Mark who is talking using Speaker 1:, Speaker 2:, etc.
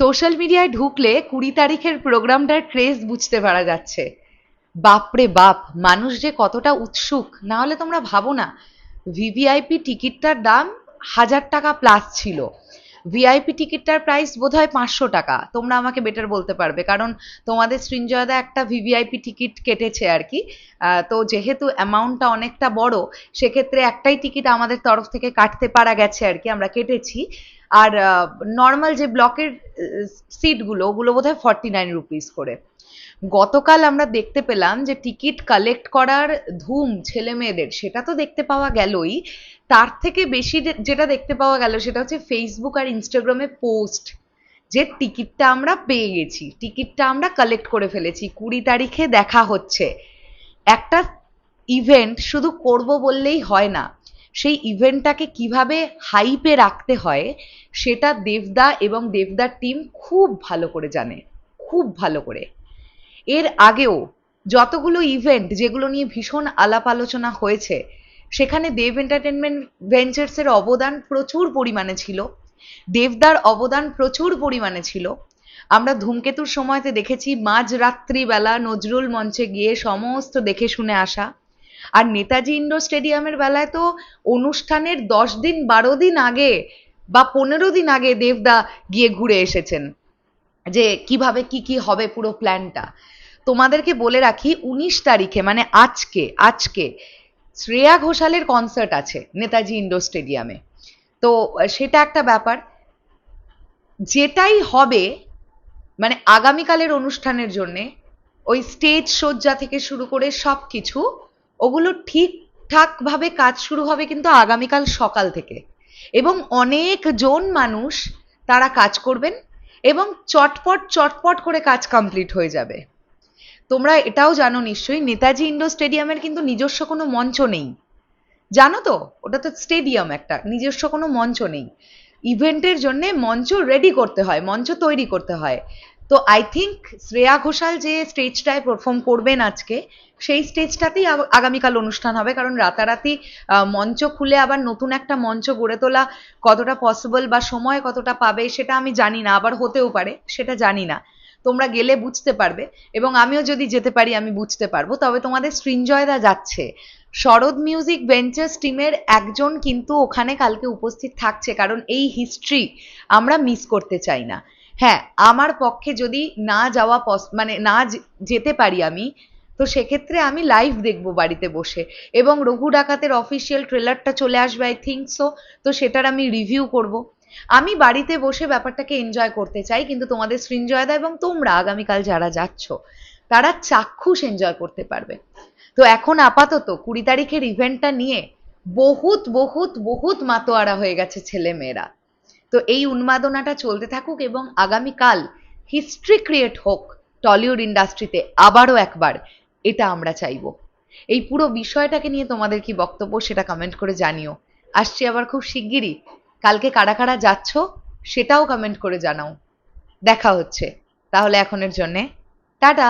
Speaker 1: Social মিডিয়ায় ঢুকলে কুড়ি তারিখের প্রোগ্রামটার ক্রেজ বুঝতে পারা যাচ্ছে। বাপরে বাপ, মানুষ যে কতটা উৎসুক, না হলে তোমরা ভাবো না। ভিভিআইপি টিকিটটার দাম হাজার টাকা প্লাস ছিল। ভিআইপি টিকিটটার প্রাইস বোধ হয় পাঁচশো টাকা। তোমরা আমাকে বেটার বলতে পারবে, কারণ তোমাদের সৃঞ্জয়দা একটা ভিভিআইপি টিকিট কেটেছে আর কি। তো যেহেতু অ্যামাউন্টটা অনেকটা বড়, সেক্ষেত্রে একটাই টিকিট আমাদের তরফ থেকে কাটতে পারা গেছে আর কি, আমরা কেটেছি। আর নর্মাল যে ব্লকের সিটগুলো ওগুলো বোধ হয় ফর্টি নাইন রুপিস করে। গতকাল আমরা দেখতে পেলাম যে টিকিট কালেক্ট করার ধুম ছেলে মেয়েদের সেটা তো দেখতে পাওয়া গেলই, তার থেকে বেশি যেটা দেখতে পাওয়া গেল সেটা হচ্ছে ফেসবুক আর ইনস্টাগ্রামে পোস্ট যে টিকিটটা আমরা পেয়ে গেছি। টিকিটটা আমরা কালেক্ট করে ফেলেছি, কুড়ি তারিখে দেখা হচ্ছে। একটা ইভেন্ট শুধু করব বললেই হয় না। সেই ইভেন্টটাকে কীভাবে হাইপে রাখতে হয়, সেটা দেবদা এবং দেবদার টিম খুব ভালো করে জানে, খুব ভালো করে। এর আগেও যতগুলো ইভেন্ট যেগুলো নিয়ে ভীষণ আলাপ আলোচনা হয়েছে, সেখানে দেব এন্টারটেনমেন্ট ভেঞ্চার্সের অবদান প্রচুর পরিমাণে ছিল, দেবদার অবদান প্রচুর পরিমাণে ছিল। আমরা ধূমকেতুর সময়তে দেখেছি মাঝরাত্রি বেলা নজরুল মঞ্চে গিয়ে সমস্ত দেখে শুনে আসা আর নেতাজি ইন্ডোর স্টেডিয়ামের বেলায় তো অনুষ্ঠানের দশ দিন, বারো দিন আগে বা পনেরো দিন আগে দেবদা গিয়ে ঘুরে এসেছেন যে কীভাবে কি কি হবে পুরো প্ল্যানটা। তোমাদেরকে বলে রাখি, উনিশ তারিখে মানে আজকে আজকে শ্রেয়া ঘোষালের কনসার্ট আছে নেতাজি ইন্ডোর স্টেডিয়ামে। তো সেটা একটা ব্যাপার। যেটাই হবে মানে আগামীকালের অনুষ্ঠানের জন্যে ওই স্টেজ সজ্জা থেকে শুরু করে সব কিছু ওগুলো ঠিকঠাক ভাবে কাজ শুরু হবে কিন্তু আগামীকাল সকাল থেকে। এবং অনেক জন মানুষ তারা কাজ করবেন এবং চটপট চটপট করে কাজ কমপ্লিট হয়ে যাবে। তোমরা এটাও জানো নিশ্চয়ই, নেতাজি ইন্ডোর স্টেডিয়ামের কিন্তু নিজস্ব কোনো মঞ্চ নেই। জানো তো, ওটা তো স্টেডিয়াম একটা, নিজস্ব কোনো মঞ্চ নেই। ইভেন্টের জন্য মঞ্চ রেডি করতে হয়, মঞ্চ তৈরি করতে হয়। তো আই থিঙ্ক শ্রেয়া ঘোষাল যে স্টেজটায় পারফর্ম করবেন আজকে, সেই স্টেজটাতেই আগামীকাল অনুষ্ঠান হবে। কারণ রাতারাতি মঞ্চ খুলে আবার নতুন একটা মঞ্চ গড়ে তোলা কতটা পসিবল বা সময় কতটা পাবে সেটা আমি জানি না, আবার হতেও পারে, সেটা জানি না। তোমরা গেলে বুঝতে পারবে এবং আমিও যদি যেতে পারি, আমি বুঝতে পারব। তবে তোমাদের সৃঞ্জয়দা যাচ্ছে। শরৎ মিউজিক ভেঞ্চার্স টিমের একজন কিন্তু ওখানে কালকে উপস্থিত থাকছে, কারণ এই হিস্ট্রি আমরা মিস করতে চাই না। হ্যাঁ আমার পক্ষে যদি না যাওয়া পস- মানে না যেতে পারি আমি, তো সেক্ষেত্রে আমি লাইভ দেখব বাড়িতে বসে। এবং রঘু ডাকাতের অফিসিয়াল ট্রেলারটা চলে আসবে আই থিঙ্ক সো তো সেটার আমি রিভিউ করব। আমি বাড়িতে বসে ব্যাপারটাকে এনজয় করতে চাই, কিন্তু তোমাদের সৃঞ্জয়দা এবং তোমরা আগামীকাল যারা যাচ্ছ, তারা চাক্ষুষ এনজয় করতে পারবে। তো এখন আপাতত কুড়ি তারিখের ইভেন্টটা নিয়ে বহুত বহুত বহুত মাতোয়ারা হয়ে গেছে ছেলে মেয়েরা তো এই উন্মাদনাটা চলতে থাকুক এবং আগামীকাল হিস্ট্রি ক্রিয়েট হোক টলিউড ইন্ডাস্ট্রিতে আবারও একবার, এটা আমরা চাইব। এই পুরো বিষয়টাকে নিয়ে তোমাদের কি বক্তব্য সেটা কমেন্ট করে জানিও। আসছি আবার খুব শিগগিরই। কালকে কারা কারা যাচ্ছ সেটাও কমেন্ট করে জানাও। দেখা হচ্ছে। তাহলে এখনের জন্যে, টাটা!